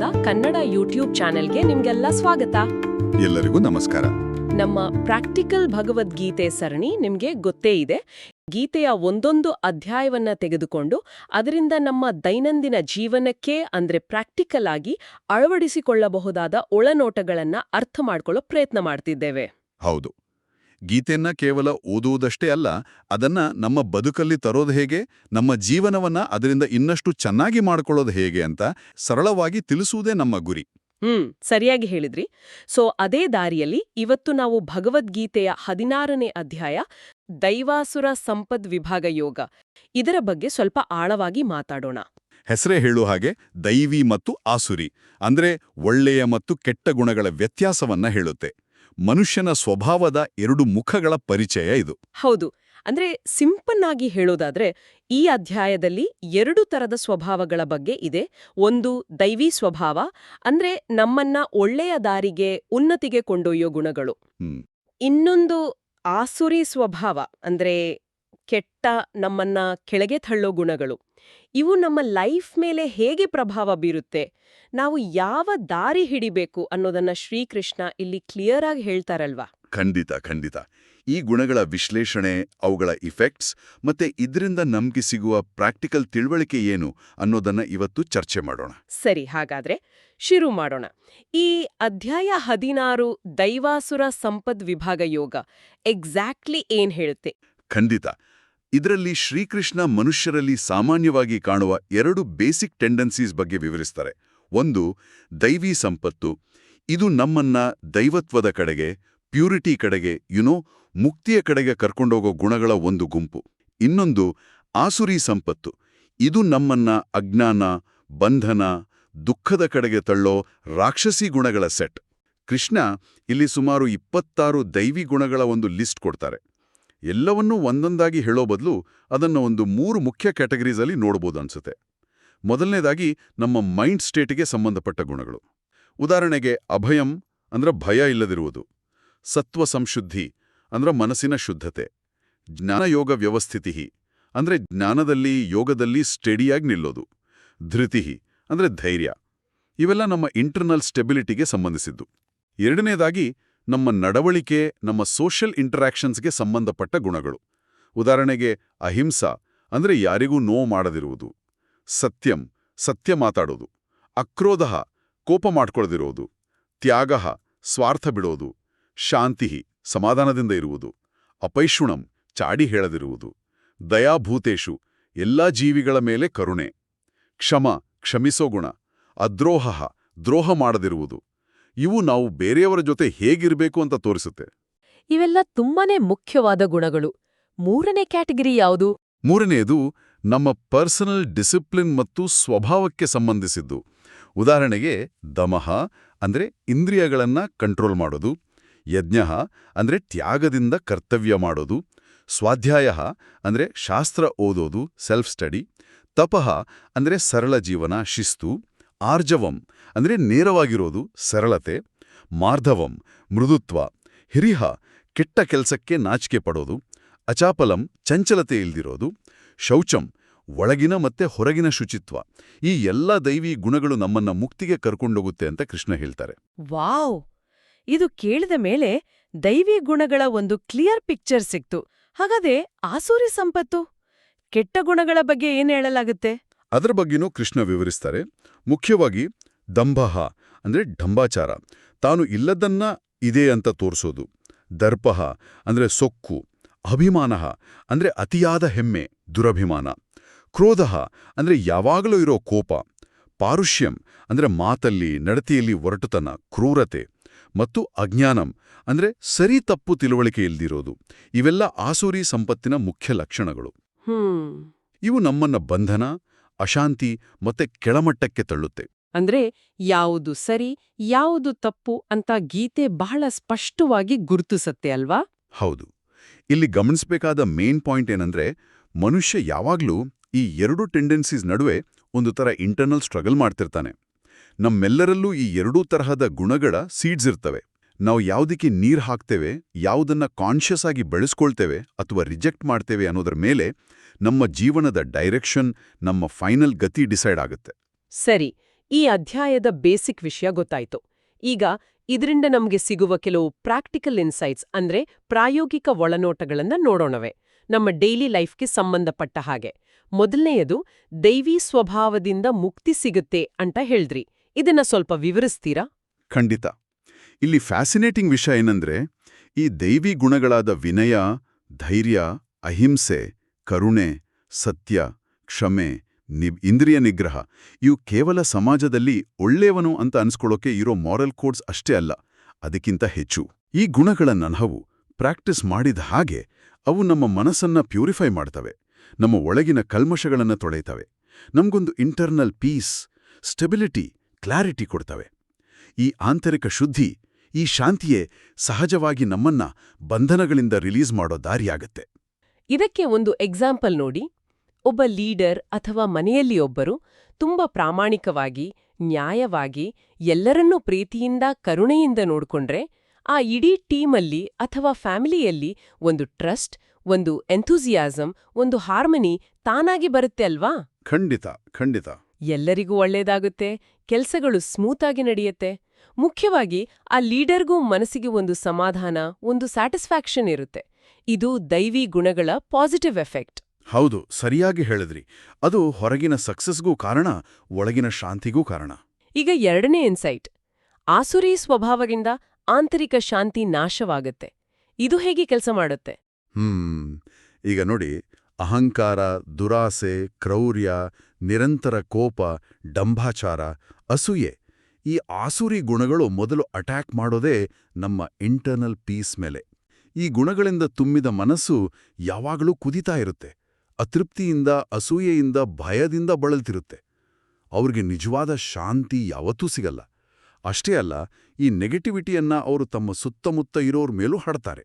Kannada YouTube ಚಾನೆಲ್ಗೆ ನಿಮ್ಗೆಲ್ಲ ಸ್ವಾಗತ. ಎಲ್ಲರಿಗೂ ನಮಸ್ಕಾರ. ನಮ್ಮ ಪ್ರಾಕ್ಟಿಕಲ್ ಭಗವದ್ಗೀತೆ ಸರಣಿ ನಿಮ್ಗೆ ಗೊತ್ತೇ ಇದೆ. ಗೀತೆಯ ಒಂದೊಂದು ಅಧ್ಯಾಯವನ್ನ ತೆಗೆದುಕೊಂಡು ಅದರಿಂದ ನಮ್ಮ ದೈನಂದಿನ ಜೀವನಕ್ಕೆ ಅಂದ್ರೆ ಪ್ರಾಕ್ಟಿಕಲ್ ಆಗಿ ಅಳವಡಿಸಿಕೊಳ್ಳಬಹುದಾದ ಒಳನೋಟಗಳನ್ನ ಅರ್ಥ ಮಾಡ್ಕೊಳ್ಳೋ ಪ್ರಯತ್ನ ಮಾಡ್ತಿದ್ದೇವೆ. ಹೌದು. ಗೀತೆಯನ್ನ ಕೇವಲ ಓದುವುದಷ್ಟೇ ಅಲ್ಲ ಅದನ್ನ ನಮ್ಮ ಬದುಕಲ್ಲಿ ತರೋದು ಹೇಗೆ ನಮ್ಮ ಜೀವನವನ್ನ ಅದರಿಂದ ಇನ್ನಷ್ಟು ಚೆನ್ನಾಗಿ ಮಾಡ್ಕೊಳ್ಳೋದು ಹೇಗೆ ಅಂತ ಸರಳವಾಗಿ ತಿಳಿಸುವುದೇ ನಮ್ಮ ಗುರಿ. ಹ್ಮ್ ಸರಿಯಾಗಿ ಹೇಳಿದ್ರಿ. ಸೊ ಅದೇ ದಾರಿಯಲ್ಲಿ ಇವತ್ತು ನಾವು ಭಗವದ್ಗೀತೆಯ ಹದಿನಾರನೇ ಅಧ್ಯಾಯ ದೈವಾಸುರ ಸಂಪದ್ ವಿಭಾಗ ಯೋಗ ಇದರ ಬಗ್ಗೆ ಸ್ವಲ್ಪ ಆಳವಾಗಿ ಮಾತಾಡೋಣ. ಹೆಸರೇ ಹೇಳುವ ಹಾಗೆ ದೈವಿ ಮತ್ತು ಆಸುರಿ ಅಂದ್ರೆ ಒಳ್ಳೆಯ ಮತ್ತು ಕೆಟ್ಟ ಗುಣಗಳ ವ್ಯತ್ಯಾಸವನ್ನ ಹೇಳುತ್ತೆ. ಮನುಷ್ಯನ ಸ್ವಭಾವದ ಎರಡು ಮುಖಗಳ ಪರಿಚಯ ಇದು. ಹೌದು. ಅಂದ್ರೆ ಸಿಂಪಲ್ ಆಗಿ ಹೇಳೋದಾದ್ರೆ ಈ ಅಧ್ಯಾಯದಲ್ಲಿ ಎರಡು ತರದ ಸ್ವಭಾವಗಳ ಬಗ್ಗೆ ಇದೆ. ಒಂದು ದೈವಿ ಸ್ವಭಾವ ಅಂದ್ರೆ ನಮ್ಮನ್ನ ಒಳ್ಳೆಯ ದಾರಿಗೆ ಉನ್ನತಿಗೆ ಕೊಂಡೊಯ್ಯೋ ಗುಣಗಳು. ಇನ್ನೊಂದು ಆಸುರಿ ಸ್ವಭಾವ ಅಂದ್ರೆ ಕೆಟ್ಟ ನಮ್ಮನ್ನ ಕೆಳಗೆ ತಳ್ಳೋ ಗುಣಗಳು. ಇವು ನಮ್ಮ ಲೈಫ್ ಮೇಲೆ ಹೇಗೆ ಪ್ರಭಾವ ಬೀರುತ್ತೆ? ನಾವು ಯಾವ ದಾರಿ ಹಿಡಿಬೇಕು ಅನ್ನೋದನ್ನ ಶ್ರೀಕೃಷ್ಣ ಇಲ್ಲಿ ಕ್ಲಿಯರ್ ಆಗಿ ಹೇಳ್ತಾರಲ್ವಾ? ಖಂಡಿತ ಖಂಡಿತ. ಈ ಗುಣಗಳ ವಿಶ್ಲೇಷಣೆ ಅವುಗಳ ಇಫೆಕ್ಟ್ಸ್ ಮತ್ತೆ ಇದರಿಂದ ನಮ್ಗೆ ಸಿಗುವ ಪ್ರಾಕ್ಟಿಕಲ್ ತಿಳುವಳಿಕೆ ಏನು ಅನ್ನೋದನ್ನ ಇವತ್ತು ಚರ್ಚೆ ಮಾಡೋಣ. ಸರಿ ಹಾಗಾದ್ರೆ ಶುರು ಮಾಡೋಣ. ಈ ಅಧ್ಯಾಯ ಹದಿನಾರು ದೈವಾಸುರ ಸಂಪದ್ ವಿಭಾಗ ಯೋಗ ಎಕ್ಸಾಕ್ಟ್ಲಿ ಏನ್ ಹೇಳುತ್ತೆ? ಖಂಡಿತ. ಇದರಲ್ಲಿ ಶ್ರೀಕೃಷ್ಣ ಮನುಷ್ಯರಲ್ಲಿ ಸಾಮಾನ್ಯವಾಗಿ ಕಾಣುವ ಎರಡು ಬೇಸಿಕ್ ಟೆಂಡೆನ್ಸೀಸ್ ಬಗ್ಗೆ ವಿವರಿಸ್ತಾರೆ. ಒಂದು, ದೈವಿ ಸಂಪತ್ತು. ಇದು ನಮ್ಮನ್ನ ದೈವತ್ವದ ಕಡೆಗೆ, ಪ್ಯೂರಿಟಿ ಕಡೆಗೆ ಯುನೋ ಮುಕ್ತಿಯ ಕಡೆಗೆ ಕರ್ಕೊಂಡೋಗೋ ಗುಣಗಳ ಒಂದು ಗುಂಪು. ಇನ್ನೊಂದು, ಆಸುರಿ ಸಂಪತ್ತು. ಇದು ನಮ್ಮನ್ನ ಅಜ್ಞಾನ, ಬಂಧನ, ದುಃಖದ ಕಡೆಗೆ ತಳ್ಳೋ ರಾಕ್ಷಸಿ ಗುಣಗಳ ಸೆಟ್. ಕೃಷ್ಣ ಇಲ್ಲಿ ಸುಮಾರು ಇಪ್ಪತ್ತಾರು ದೈವಿ ಗುಣಗಳ ಒಂದು ಲಿಸ್ಟ್ ಕೊಡ್ತಾರೆ. ಎಲ್ಲವನ್ನೂ ಒಂದೊಂದಾಗಿ ಹೇಳೋ ಬದಲು ಅದನ್ನು ಒಂದು ಮೂರು ಮುಖ್ಯ ಕ್ಯಾಟಗರೀಸಲ್ಲಿ ನೋಡ್ಬೋದು ಅನ್ಸುತ್ತೆ. ಮೊದಲನೇದಾಗಿ ನಮ್ಮ ಮೈಂಡ್ ಸ್ಟೇಟಿಗೆ ಸಂಬಂಧಪಟ್ಟ ಗುಣಗಳು. ಉದಾಹರಣೆಗೆ ಅಭಯಂ ಅಂದ್ರೆ ಭಯ ಇಲ್ಲದಿರುವುದು, ಸತ್ವ ಸಂಶುದ್ಧಿ ಅಂದ್ರೆ ಮನಸ್ಸಿನ ಶುದ್ಧತೆ ಜ್ಞಾನಯೋಗ ವ್ಯವಸ್ಥಿತಿ ಅಂದ್ರೆ ಜ್ಞಾನದಲ್ಲಿ ಯೋಗದಲ್ಲಿ ಸ್ಟಡಿಯಾಗಿ ನಿಲ್ಲೋದು ಧೃತಿ ಅಂದ್ರೆ ಧೈರ್ಯ ಇವೆಲ್ಲ ನಮ್ಮ ಇಂಟರ್ನಲ್ ಸ್ಟೆಬಿಲಿಟಿಗೆ ಸಂಬಂಧಿಸಿದ್ದು. ಎರಡನೇದಾಗಿ ನಮ್ಮ ನಡವಳಿಕೆ, ನಮ್ಮ ಸೋಷಿಯಲ್ ಇಂಟರಾಕ್ಷನ್ಸ್ಗೆ ಸಂಬಂಧಪಟ್ಟ ಗುಣಗಳು. ಉದಾಹರಣೆಗೆ, ಅಹಿಂಸಾ ಅಂದ್ರೆ ಯಾರಿಗೂ ನೋವು ಮಾಡದಿರುವುದು. ಸತ್ಯಂ, ಸತ್ಯ ಮಾತಾಡೋದು. ಅಕ್ರೋಧ, ಕೋಪ ಮಾಡ್ಕೊಳ್ದಿರೋದು. ತ್ಯಾಗ, ಸ್ವಾರ್ಥ ಬಿಡೋದು. ಶಾಂತಿ, ಸಮಾಧಾನದಿಂದ ಇರುವುದು. ಅಪೈಷುಣಂ ಚಾಡಿ ಹೇಳದಿರುವುದು. ದಯಾಭೂತೇಶು, ಎಲ್ಲಾ ಜೀವಿಗಳ ಮೇಲೆ ಕರುಣೆ. ಕ್ಷಮ, ಕ್ಷಮಿಸೋ ಗುಣ. ಅದ್ರೋಹ, ದ್ರೋಹ ಮಾಡದಿರುವುದು. ಇವು ನಾವು ಬೇರೆಯವರ ಜೊತೆ ಹೇಗಿರಬೇಕು ಅಂತ ತೋರಿಸುತ್ತೆ. ಇವೆಲ್ಲ ತುಂಬಾನೇ ಮುಖ್ಯವಾದ ಗುಣಗಳು. ಮೂರನೇ ಕ್ಯಾಟಗರಿ ಯಾವುದು? ಮೂರನೆಯದು ನಮ್ಮ ಪರ್ಸನಲ್ ಡಿಸಿಪ್ಲಿನ್ ಮತ್ತು ಸ್ವಭಾವಕ್ಕೆ ಸಂಬಂಧಿಸಿದ್ದು. ಉದಾಹರಣೆಗೆ ದಮಹ ಅಂದ್ರೆ ಇಂದ್ರಿಯಗಳನ್ನು ಕಂಟ್ರೋಲ್ ಮಾಡೋದು ಯಜ್ಞ ಅಂದ್ರೆ ತ್ಯಾಗದಿಂದ ಕರ್ತವ್ಯ ಮಾಡೋದು ಸ್ವಾಧ್ಯಾಯ ಅಂದ್ರೆ ಶಾಸ್ತ್ರ ಓದೋದು ಸೆಲ್ಫ್ ಸ್ಟಡಿ ತಪಃ ಅಂದ್ರೆ ಸರಳ ಜೀವನ ಶಿಸ್ತು ಆರ್ಜವಂ ಅಂದ್ರೆ ನೇರವಾಗಿರೋದು ಸರಳತೆ, ಮಾರ್ಧವಂ ಮೃದುತ್ವ, ಹಿರಿಹ ಕೆಟ್ಟ ಕೆಲಸಕ್ಕೆ ನಾಚಿಕೆ ಪಡೋದು, ಅಚಾಪಲಂ ಚಂಚಲತೆ ಇಲ್ದಿರೋದು, ಶೌಚಂ ಒಳಗಿನ ಮತ್ತೆ ಹೊರಗಿನ ಶುಚಿತ್ವ, ಈ ಎಲ್ಲ ದೈವಿ ಗುಣಗಳು ನಮ್ಮನ್ನ ಮುಕ್ತಿಗೆ ಕರ್ಕೊಂಡೋಗುತ್ತೆ ಅಂತ ಕೃಷ್ಣ ಹೇಳ್ತಾರೆ. ವಾವ್! ಇದು ಕೇಳಿದ ಮೇಲೆ ದೈವಿ ಗುಣಗಳ ಒಂದು ಕ್ಲಿಯರ್ ಪಿಕ್ಚರ್ ಸಿಕ್ತು. ಹಾಗಾದ್ರೆ ಆಸೂರಿ ಸಂಪತ್ತು? ಕೆಟ್ಟ ಗುಣಗಳ ಬಗ್ಗೆ ಏನ್ ಹೇಳಲಾಗುತ್ತೆ? ಅದರ ಬಗ್ಗೆನೂ ಕೃಷ್ಣ ವಿವರಿಸ್ತಾರೆ. ಮುಖ್ಯವಾಗಿ ದಂಭಃ ಅಂದ್ರೆ ಢಂಬಾಚಾರ ತಾನು ಇಲ್ಲದನ್ನ ಇದೆ ಅಂತ ತೋರಿಸೋದು. ದರ್ಪಃ ಅಂದ್ರೆ ಸೊಕ್ಕು. ಅಭಿಮಾನ ಅಂದ್ರೆ ಅತಿಯಾದ ಹೆಮ್ಮೆ ದುರಭಿಮಾನ. ಕ್ರೋಧ ಅಂದ್ರೆ ಯಾವಾಗಲೂ ಇರೋ ಕೋಪ. ಪಾರುಷ್ಯಂ ಅಂದ್ರೆ ಮಾತಲ್ಲಿ ನಡತೆಯಲ್ಲಿ ಒರಟುತನ ಕ್ರೂರತೆ. ಮತ್ತು ಅಜ್ಞಾನಂ ಅಂದ್ರೆ ಸರಿ ತಪ್ಪು ತಿಳುವಳಿಕೆ ಇಲ್ದಿರೋದು. ಇವೆಲ್ಲ ಆಸೂರಿ ಸಂಪತ್ತಿನ ಮುಖ್ಯ ಲಕ್ಷಣಗಳು. ಇವು ನಮ್ಮನ್ನ ಬಂಧನ ಅಶಾಂತಿ ಮತ್ತೆ ಕೆಳಮಟ್ಟಕ್ಕೆ ತಳ್ಳುತ್ತೆ. ಅಂದ್ರೆ ಯಾವುದು ಸರಿ ಯಾವುದು ತಪ್ಪು ಅಂತ ಗೀತೆ ಬಹಳ ಸ್ಪಷ್ಟವಾಗಿ ಗುರುತಿಸತ್ತೆ ಅಲ್ವಾ? ಹೌದು. ಇಲ್ಲಿ ಗಮನಿಸಬೇಕಾದ ಮೇನ್ ಪಾಯಿಂಟ್ ಏನಂದ್ರೆ ಮನುಷ್ಯ ಯಾವಾಗ್ಲೂ ಈ ಎರಡು ಟೆಂಡೆನ್ಸೀಸ್ ನಡುವೆ ಒಂದು ತರ ಇಂಟರ್ನಲ್ ಸ್ಟ್ರಗಲ್ ಮಾಡ್ತಿರ್ತಾನೆ. ನಮ್ಮೆಲ್ಲರಲ್ಲೂ ಈ ಎರಡೂ ತರಹದ ಗುಣಗಳ ಸೀಡ್ಸ್ ಇರ್ತವೆ. ನಾವು ಯಾವುದಕ್ಕೆ ನೀರು ಹಾಕ್ತೇವೆ ಯಾವುದನ್ನು ಕಾನ್ಷಿಯಸ್ ಆಗಿ ಬೆಳೆಸ್ಕೊಳ್ತೇವೆ ಅಥವಾ ರಿಜೆಕ್ಟ್ ಮಾಡ್ತೇವೆ ಅನ್ನೋದ್ರ ಮೇಲೆ ನಮ್ಮ ಜೀವನದ ಡೈರೆಕ್ಷನ್ ನಮ್ಮ ಫೈನಲ್ ಗತಿ ಡಿಸೈಡ್ ಆಗುತ್ತೆ. ಸರಿ ಈ ಅಧ್ಯಾಯದ ಬೇಸಿಕ್ ವಿಷಯ ಗೊತ್ತಾಯ್ತು. ಈಗ ಇದರಿಂದ ನಮಗೆ ಸಿಗುವ ಕೆಲವು ಪ್ರಾಕ್ಟಿಕಲ್ ಇನ್ಸೈಟ್ಸ್ ಅಂದ್ರೆ ಪ್ರಾಯೋಗಿಕ ಒಳನೋಟಗಳನ್ನ ನೋಡೋಣವೆ. ನಮ್ಮ ಡೈಲಿ ಲೈಫ್ಗೆ ಸಂಬಂಧಪಟ್ಟ ಹಾಗೆ. ಮೊದಲನೆಯದು ದೈವಿ ಸ್ವಭಾವದಿಂದ ಮುಕ್ತಿ ಸಿಗುತ್ತೆ ಅಂತ ಹೇಳಿದ್ರಿ. ಇದನ್ನ ಸ್ವಲ್ಪ ವಿವರಿಸ್ತೀರಾ? ಖಂಡಿತ. ಇಲ್ಲಿ ಫ್ಯಾಸಿನೇಟಿಂಗ್ ವಿಷಯ ಏನಂದ್ರೆ, ಈ ದೈವಿ ಗುಣಗಳಾದ ವಿನಯ, ಧೈರ್ಯ, ಅಹಿಂಸೆ, ಕರುಣೆ, ಸತ್ಯ, ಕ್ಷಮೆ ಇಂದ್ರಿಯ ನಿಗ್ರಹ, ಇವು ಕೇವಲ ಸಮಾಜದಲ್ಲಿ ಒಳ್ಳೆಯವನು ಅಂತ ಅನ್ಸ್ಕೊಳ್ಳೋಕೆ ಇರೋ ಮಾರಲ್ ಕೋಡ್ಸ್ ಅಷ್ಟೇ ಅಲ್ಲ, ಅದಕ್ಕಿಂತ ಹೆಚ್ಚು. ಈ ಗುಣಗಳನ್ನು ನಾವು ಪ್ರಾಕ್ಟೀಸ್ ಮಾಡಿದ ಹಾಗೆ ಅವು ನಮ್ಮ ಮನಸ್ಸನ್ನ ಪ್ಯೂರಿಫೈ ಮಾಡ್ತವೆ, ನಮ್ಮ ಒಳಗಿನ ಕಲ್ಮಶಗಳನ್ನು ತೊಳೆಯುತ್ತವೆ ನಮಗೊಂದು ಇಂಟರ್ನಲ್ ಪೀಸ್ ಸ್ಟೆಬಿಲಿಟಿ ಕ್ಲಾರಿಟಿ ಕೊಡ್ತವೆ. ಈ ಆಂತರಿಕ ಶುದ್ಧಿ ಈ ಶಾಂತಿಯೇ ಸಹಜವಾಗಿ ನಮ್ಮನ್ನ ಬಂಧನಗಳಿಂದ ರಿಲೀಸ್ ಮಾಡೋ ದಾರಿಯಾಗತ್ತೆ. ಇದಕ್ಕೆ ಒಂದು ಎಕ್ಸಾಂಪಲ್ ನೋಡಿ. ಒಬ್ಬ ಲೀಡರ್ ಅಥವಾ ಮನೆಯಲ್ಲಿ ಒಬ್ಬರು ತುಂಬಾ ಪ್ರಾಮಾಣಿಕವಾಗಿ ನ್ಯಾಯವಾಗಿ ಎಲ್ಲರನ್ನೂ ಪ್ರೀತಿಯಿಂದ ಕರುಣೆಯಿಂದ ನೋಡಿಕೊಂಡ್ರೆ ಆ ಇಡೀ ಟೀಮಲ್ಲಿ ಅಥವಾ ಫ್ಯಾಮಿಲಿಯಲ್ಲಿ ಒಂದು ಟ್ರಸ್ಟ್ ಒಂದು ಎಂಥೂಸಿಯಾಸಮ್ ಒಂದು ಹಾರ್ಮನಿ ತಾನಾಗಿ ಬರುತ್ತೆ ಅಲ್ವಾ? ಖಂಡಿತ ಖಂಡಿತ. ಎಲ್ಲರಿಗೂ ಒಳ್ಳೇದಾಗುತ್ತೆ. ಕೆಲಸಗಳು ಸ್ಮೂತಾಗಿ ನಡೆಯುತ್ತೆ. ಮುಖ್ಯವಾಗಿ ಆ ಲೀಡರ್ಗೂ ಮನಸ್ಸಿಗೆ ಒಂದು ಸಮಾಧಾನ ಒಂದು ಸ್ಯಾಟಿಸ್ಫ್ಯಾಕ್ಷನ್ ಇರುತ್ತೆ. ಇದು ದೈವಿ ಗುಣಗಳ ಪಾಸಿಟಿವ್ ಎಫೆಕ್ಟ್. ಹೌದು ಸರಿಯಾಗಿ ಹೇಳಿದ್ರಿ. ಅದು ಹೊರಗಿನ ಸಕ್ಸಸ್ಗೂ ಕಾರಣ ಒಳಗಿನ ಶಾಂತಿಗೂ ಕಾರಣ. ಈಗ ಎರಡನೇ ಇನ್ಸೈಟ್. ಆಸುರಿ ಸ್ವಭಾವದಿಂದ ಆಂತರಿಕ ಶಾಂತಿ ನಾಶವಾಗುತ್ತೆ. ಇದು ಹೇಗೆ ಕೆಲಸ ಮಾಡುತ್ತೆ? ಹ್ಮ್ ಈಗ ನೋಡಿ. ಅಹಂಕಾರ ದುರಾಸೆ ಕ್ರೌರ್ಯ ನಿರಂತರ ಕೋಪ ಡಂಭಾಚಾರ ಅಸೂಯೆ ಈ ಆಸುರಿ ಗುಣಗಳು ಮೊದಲು ಅಟ್ಯಾಕ್ ಮಾಡೋದೇ ನಮ್ಮ ಇಂಟರ್ನಲ್ ಪೀಸ್ ಮೇಲೆ. ಈ ಗುಣಗಳಿಂದ ತುಂಬಿದ ಮನಸ್ಸು ಯಾವಾಗಲೂ ಕುದಿತಾ ಇರುತ್ತೆ. ಅತೃಪ್ತಿಯಿಂದ, ಅಸೂಯೆಯಿಂದ, ಭಯದಿಂದ ಬಳಲ್ತಿರುತ್ತೆ. ಅವ್ರಿಗೆ ನಿಜವಾದ ಶಾಂತಿ ಯಾವತ್ತೂ ಸಿಗಲ್ಲ. ಅಷ್ಟೇ ಅಲ್ಲ, ಈ ನೆಗೆಟಿವಿಟಿಯನ್ನ ಅವರು ತಮ್ಮ ಸುತ್ತಮುತ್ತ ಇರೋರ್ ಮೇಲೂ ಹಾಡ್ತಾರೆ.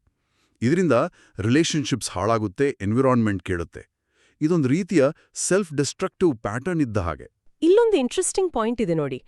ಇದರಿಂದ ರಿಲೇಷನ್ಶಿಪ್ಸ್ ಹಾಳಾಗುತ್ತೆ, ಎನ್ವಿರಾನ್ಮೆಂಟ್ ಕೇಳುತ್ತೆ. ಇದೊಂದು ರೀತಿಯ ಸೆಲ್ಫ್ ಡಿಸ್ಟ್ರಕ್ಟಿವ್ ಪ್ಯಾಟರ್ನ್ ಇದ್ದ ಹಾಗೆ. ಇಲ್ಲೊಂದು ಇಂಟ್ರೆಸ್ಟಿಂಗ್ ಪಾಯಿಂಟ್ ಇದೆ ನೋಡಿ.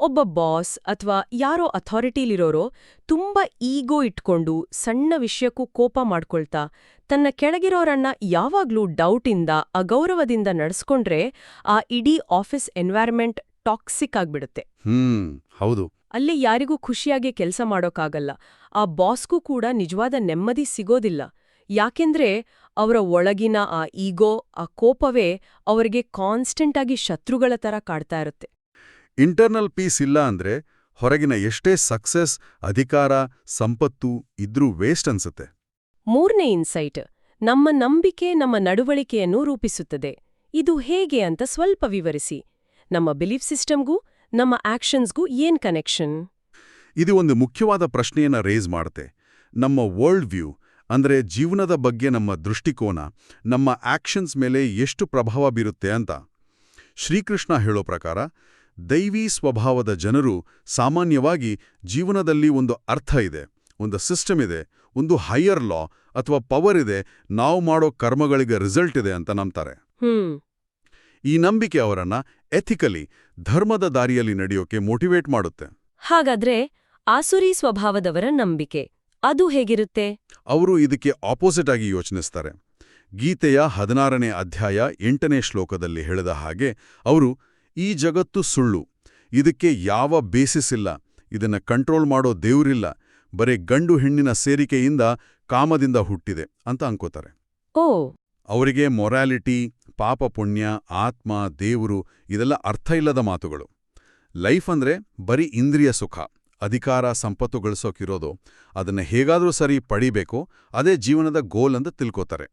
ಒಬ್ಬ ಬಾಸ್ ಅಥವಾ ಯಾರೋ ಅಥಾರಿಟಿಲಿರೋರೋ ತುಂಬಾ ಈಗೋ ಇಟ್ಕೊಂಡು ಸಣ್ಣ ವಿಷಯಕ್ಕೂ ಕೋಪ ಮಾಡ್ಕೊಳ್ತಾ ತನ್ನ ಕೆಳಗಿರೋರನ್ನ ಯಾವಾಗ್ಲೂ ಡೌಟಿಂದ ಅಗೌರವದಿಂದ ನಡೆಸ್ಕೊಂಡ್ರೆ ಆ ಇಡೀ ಆಫೀಸ್ ಎನ್ವೈರ್ಮೆಂಟ್ ಟಾಕ್ಸಿಕ್ ಆಗ್ಬಿಡುತ್ತೆ. ಹ್ಮ್ ಹೌದು. ಅಲ್ಲಿ ಯಾರಿಗೂ ಖುಷಿಯಾಗಿ ಕೆಲಸ ಮಾಡೋಕ್ಕಾಗಲ್ಲ ಆ ಬಾಸ್ಗೂ ಕೂಡ ನಿಜವಾದ ನೆಮ್ಮದಿ ಸಿಗೋದಿಲ್ಲ. ಯಾಕೆಂದ್ರೆ ಅವರ ಒಳಗಿನ ಆ ಈಗೋ ಆ ಕೋಪವೇ ಅವರಿಗೆ ಕಾನ್ಸ್ಟೆಂಟ್ ಆಗಿ ಶತ್ರುಗಳ ತರ ಕಾಡ್ತಾ ಇರುತ್ತೆ. ಇಂಟರ್ನಲ್ ಪೀಸ್ ಇಲ್ಲ ಅಂದ್ರೆ ಹೊರಗಿನ ಎಷ್ಟೇ ಸಕ್ಸಸ್ ಅಧಿಕಾರ ಸಂಪತ್ತು ಇದ್ರೂ ವೇಸ್ಟ್ ಅನ್ಸುತ್ತೆ. ಮೂರನೇ ಇನ್ಸೈಟ್ ನಮ್ಮ ನಂಬಿಕೆ ನಮ್ಮ ನಡವಳಿಕೆಯನ್ನು ರೂಪಿಸುತ್ತದೆ. ಇದು ಹೇಗೆ ಅಂತ ಸ್ವಲ್ಪ ವಿವರಿಸಿ. ನಮ್ಮ ಬಿಲೀಫ್ ಸಿಸ್ಟಮ್ಗೂ ನಮ್ಮ ಆಕ್ಷನ್ಸ್ಗೂ ಏನ್ ಕನೆಕ್ಷನ್ ಇದು ಒಂದು ಮುಖ್ಯವಾದ ಪ್ರಶ್ನೆಯನ್ನ ರೇಸ್ ಮಾಡುತ್ತೆ. ನಮ್ಮ ವರ್ಲ್ಡ್ ವ್ಯೂ ಅಂದ್ರೆ ಜೀವನದ ಬಗ್ಗೆ ನಮ್ಮ ದೃಷ್ಟಿಕೋನ ನಮ್ಮ ಆಕ್ಷನ್ಸ್ ಮೇಲೆ ಎಷ್ಟು ಪ್ರಭಾವ ಬೀರುತ್ತೆ ಅಂತ. ಶ್ರೀಕೃಷ್ಣ ಹೇಳೋ ಪ್ರಕಾರ ದೈವೀ ಸ್ವಭಾವದ ಜನರು ಸಾಮಾನ್ಯವಾಗಿ ಜೀವನದಲ್ಲಿ ಒಂದು ಅರ್ಥ ಇದೆ ಒಂದು ಸಿಸ್ಟಮ್ ಇದೆ ಒಂದು ಹೈಯರ್ ಲಾ ಅಥವಾ ಪವರ್ ಇದೆ ನಾವು ಮಾಡೋ ಕರ್ಮಗಳಿಗೆ ರಿಸಲ್ಟ್ ಇದೆ ಅಂತ ನಂಬ್ತಾರೆ. ಈ ನಂಬಿಕೆ ಅವರನ್ನ ಎಥಿಕಲಿ ಧರ್ಮದ ದಾರಿಯಲ್ಲಿ ನಡೆಯೋಕೆ ಮೋಟಿವೇಟ್ ಮಾಡುತ್ತೆ. ಹಾಗಾದ್ರೆ ಆಸುರಿ ಸ್ವಭಾವದವರ ನಂಬಿಕೆ ಅದು ಹೇಗಿರುತ್ತೆ? ಅವರು ಇದಕ್ಕೆ ಆಪೋಸಿಟ್ ಆಗಿ ಯೋಚನಿಸ್ತಾರೆ. ಗೀತೆಯ ಹದಿನಾರನೇ ಅಧ್ಯಾಯ ಎಂಟನೇ ಶ್ಲೋಕದಲ್ಲಿ ಹೇಳಿದ ಹಾಗೆ ಅವರು ಈ ಜಗತ್ತು ಸುಳ್ಳು. ಇದಕ್ಕೆ ಯಾವ ಬೇಸಿಸ್ ಇಲ್ಲ. ಇದನ್ನ ಕಂಟ್ರೋಲ್ ಮಾಡೋ ದೇವ್ರಿಲ್ಲ. ಬರೀ ಗಂಡು ಹೆಣ್ಣಿನ ಸೇರಿಕೆಯಿಂದ ಕಾಮದಿಂದ ಹುಟ್ಟಿದೆ ಅಂತ ಅನ್ಕೋತಾರೆ. ಓ. ಅವರಿಗೆ ಮೊರಾಲಿಟಿ ಪಾಪ ಪುಣ್ಯ ಆತ್ಮ ದೇವರು ಇದೆಲ್ಲ ಅರ್ಥ ಇಲ್ಲದ ಮಾತುಗಳು. ಲೈಫ್ ಅಂದ್ರೆ ಬರೀ ಇಂದ್ರಿಯ ಸುಖ ಅಧಿಕಾರ ಸಂಪತ್ತು ಗಳಿಸೋಕಿರೋದು. ಅದನ್ನ ಹೇಗಾದರೂ ಸರಿ ಪಡಿಬೇಕೋ ಅದೇ ಜೀವನದ ಗೋಲ್ ಅಂತ ತಿಳ್ಕೋತಾರೆ.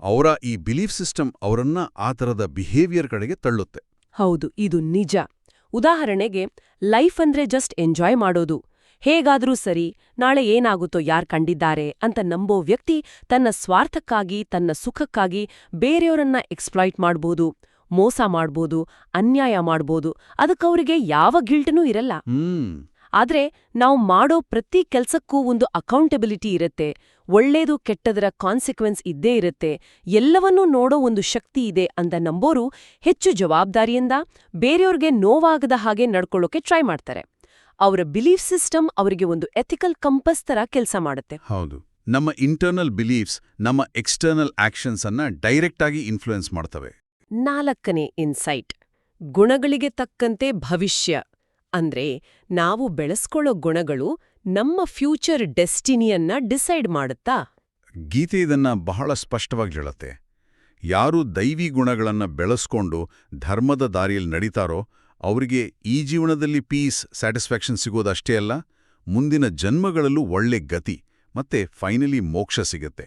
ಅವರ ಈ ಬಿಲೀಫ್ ಸಿಸ್ಟಮ್ ಅವರನ್ನ ಆ ಥರದ ಬಿಹೇವಿಯರ್ ಕಡೆಗೆ ತಳ್ಳುತ್ತೆ. ಹೌದು ಇದು ನಿಜ. ಉದಾಹರಣೆಗೆ ಲೈಫ್ ಅಂದ್ರೆ ಜಸ್ಟ್ ಎಂಜಾಯ್ ಮಾಡೋದು. ಹೇಗಾದ್ರೂ ಸರಿ ನಾಳೆ ಏನಾಗುತ್ತೋ ಯಾರ್ ಕಂಡಿದ್ದಾರೆ ಅಂತ ನಂಬೋ ವ್ಯಕ್ತಿ ತನ್ನ ಸ್ವಾರ್ಥಕ್ಕಾಗಿ ತನ್ನ ಸುಖಕ್ಕಾಗಿ ಬೇರೆಯವರನ್ನ ಎಕ್ಸ್ಪ್ಲಾಯ್ಟ್ ಮಾಡ್ಬೋದು ಮೋಸ ಮಾಡ್ಬೋದು ಅನ್ಯಾಯ ಮಾಡ್ಬೋದು. ಅದಕ್ಕವರಿಗೆ ಯಾವ ಗಿಲ್ಟನೂ ಇರಲ್ಲ. ಆದ್ರೆ ನಾವು ಮಾಡೋ ಪ್ರತಿ ಕೆಲ್ಸಕ್ಕೂ ಒಂದು ಅಕೌಂಟೆಬಿಲಿಟಿ ಇರುತ್ತೆ. ಒಳ್ಳೇದು ಕೆಟ್ಟದರ ಕಾನ್ಸಿಕ್ವೆನ್ಸ್ ಇದ್ದೇ ಇರುತ್ತೆ ಎಲ್ಲವನ್ನೂ ನೋಡೋ ಒಂದು ಶಕ್ತಿ ಇದೆ ಅಂತ ನಂಬೋರು ಹೆಚ್ಚು ಜವಾಬ್ದಾರಿಯಿಂದ ಬೇರೆಯವ್ರಿಗೆ ನೋವಾಗದ ಹಾಗೆ ನಡ್ಕೊಳ್ಳೋಕೆ ಟ್ರೈ ಮಾಡ್ತಾರೆ. ಅವರ ಬಿಲೀಫ್ ಸಿಸ್ಟಮ್ ಅವರಿಗೆ ಒಂದು ಎಥಿಕಲ್ ಕಂಪಸ್ ತರ ಕೆಲಸ ಮಾಡುತ್ತೆ. ಹೌದು. ನಮ್ಮ ಇಂಟರ್ನಲ್ ಬಿಲೀಫ್ಸ್ ನಮ್ಮ ಎಕ್ಸ್ಟರ್ನಲ್ ಆಕ್ಷನ್ಸ್ ಅನ್ನ ಡೈರೆಕ್ಟ್ ಆಗಿ ಇನ್ಫ್ಲೂಯೆನ್ಸ್ ಮಾಡ್ತವೆ. ನಾಲ್ಕನೇ ಇನ್ಸೈಟ್ ಗುಣಗಳಿಗೆ ತಕ್ಕಂತೆ ಭವಿಷ್ಯ. ಅಂದ್ರೆ ನಾವು ಬೆಳೆಸ್ಕೊಳ್ಳೋ ಗುಣಗಳು ನಮ್ಮ ಫ್ಯೂಚರ್ ಡೆಸ್ಟಿನಿಯನ್ನ ಡಿಸೈಡ್ ಮಾಡುತ್ತಾ? ಗೀತೆ ಇದನ್ನ ಬಹಳ ಸ್ಪಷ್ಟವಾಗಿ ಹೇಳುತ್ತೆ. ಯಾರು ದೈವಿ ಗುಣಗಳನ್ನು ಬೆಳೆಸ್ಕೊಂಡು ಧರ್ಮದ ದಾರಿಯಲ್ಲಿ ನಡೀತಾರೋ ಅವರಿಗೆ ಈ ಜೀವನದಲ್ಲಿ ಪೀಸ್ ಸ್ಯಾಟಿಸ್ಫ್ಯಾಕ್ಷನ್ ಸಿಗೋದಷ್ಟೇ ಅಲ್ಲ, ಮುಂದಿನ ಜನ್ಮಗಳಲ್ಲೂ ಒಳ್ಳೆ ಗತಿ ಮತ್ತೆ ಫೈನಲಿ ಮೋಕ್ಷ ಸಿಗತ್ತೆ.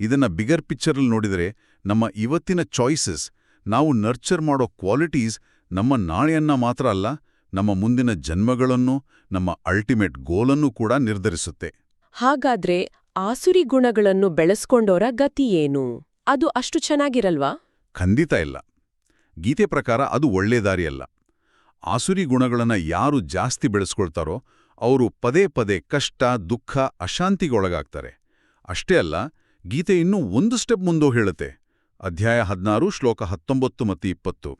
ಇದನ್ನ ಬಿಗರ್ ಪಿಕ್ಚರಲ್ಲಿ ನೋಡಿದರೆ ನಮ್ಮ ಇವತ್ತಿನ ಚಾಯ್ಸಸ್ ನಾವು ನರ್ಚರ್ ಮಾಡೋ ಕ್ವಾಲಿಟೀಸ್ ನಮ್ಮ ನಾಳೆಯನ್ನ ಮಾತ್ರ ಅಲ್ಲ ನಮ್ಮ ಮುಂದಿನ ಜನ್ಮಗಳನ್ನು ನಮ್ಮ ಅಲ್ಟಿಮೇಟ್ ಗೋಲನ್ನು ಕೂಡ ನಿರ್ಧರಿಸುತ್ತೆ. ಹಾಗಾದ್ರೆ ಆಸುರಿ ಗುಣಗಳನ್ನು ಬೆಳೆಸ್ಕೊಂಡೋರ ಗತಿ ಏನು? ಅದು ಅಷ್ಟು ಚೆನ್ನಾಗಿರಲ್ವಾ? ಖಂಡಿತ ಇಲ್ಲ. ಗೀತೆ ಪ್ರಕಾರ ಅದು ಒಳ್ಳೆ ದಾರಿಯಲ್ಲ. ಆಸುರಿ ಗುಣಗಳನ್ನು ಯಾರು ಜಾಸ್ತಿ ಬೆಳೆಸ್ಕೊಳ್ತಾರೋ ಅವರು ಪದೇ ಪದೇ ಕಷ್ಟ ದುಃಖ ಅಶಾಂತಿಗೊಳಗಾಗ್ತಾರೆ. ಅಷ್ಟೇ ಅಲ್ಲ ಗೀತೆ ಇನ್ನೂ ಒಂದು ಸ್ಟೆಪ್ ಮುಂದೋ ಹೇಳುತ್ತೆ ಅಧ್ಯಾಯ ಹದಿನಾರು ಶ್ಲೋಕ ಹತ್ತೊಂಬತ್ತು ಮತ್ತು ಇಪ್ಪತ್ತು.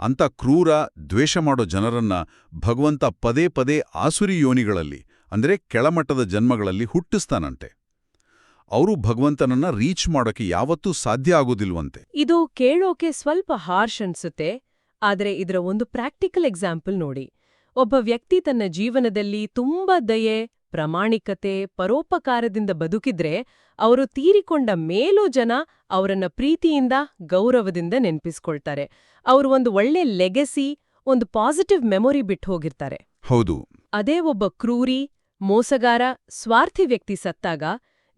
ಅಂಥ ಕ್ರೂರ ದ್ವೇಷ ಮಾಡೋ ಜನರನ್ನ ಭಗವಂತ ಪದೇ ಪದೇ ಆಸುರಿ ಯೋನಿಗಳಲ್ಲಿ, ಅಂದ್ರೆ ಕೆಳಮಟ್ಟದ ಜನ್ಮಗಳಲ್ಲಿ ಹುಟ್ಟಿಸ್ತಾನಂತೆ. ಅವರು ಭಗವಂತನನ್ನ ರೀಚ್ ಮಾಡೋಕೆ ಯಾವತ್ತೂ ಸಾಧ್ಯ ಆಗೋದಿಲ್ವಂತೆ. ಇದು ಕೇಳೋಕೆ ಸ್ವಲ್ಪ ಹಾರ್ಷ್ ಅನ್ಸುತ್ತೆ, ಆದರೆ ಇದರ ಒಂದು ಪ್ರಾಕ್ಟಿಕಲ್ ಎಕ್ಸಾಂಪಲ್ ನೋಡಿ. ಒಬ್ಬ ವ್ಯಕ್ತಿ ತನ್ನ ಜೀವನದಲ್ಲಿ ತುಂಬಾ ದಯೆ ಪ್ರಾಮಾಣಿಕತೆ ಪರೋಪಕಾರದಿಂದ ಬದುಕಿದ್ರೆ ಅವರು ತೀರಿಕೊಂಡ ಮೇಲೂ ಜನ ಅವರನ್ನ ಪ್ರೀತಿಯಿಂದ ಗೌರವದಿಂದ ನೆನ್ಪಿಸ್ಕೊಳ್ತಾರೆ. ಅವರು ಒಂದು ಒಳ್ಳೆ ಲೆಗೆಸಿ ಒಂದು ಪಾಸಿಟಿವ್ ಮೆಮೊರಿ ಬಿಟ್ಟು ಹೋಗಿರ್ತಾರೆ. ಹೌದು. ಅದೇ ಒಬ್ಬ ಕ್ರೂರಿ ಮೋಸಗಾರ ಸ್ವಾರ್ಥಿ ವ್ಯಕ್ತಿ ಸತ್ತಾಗ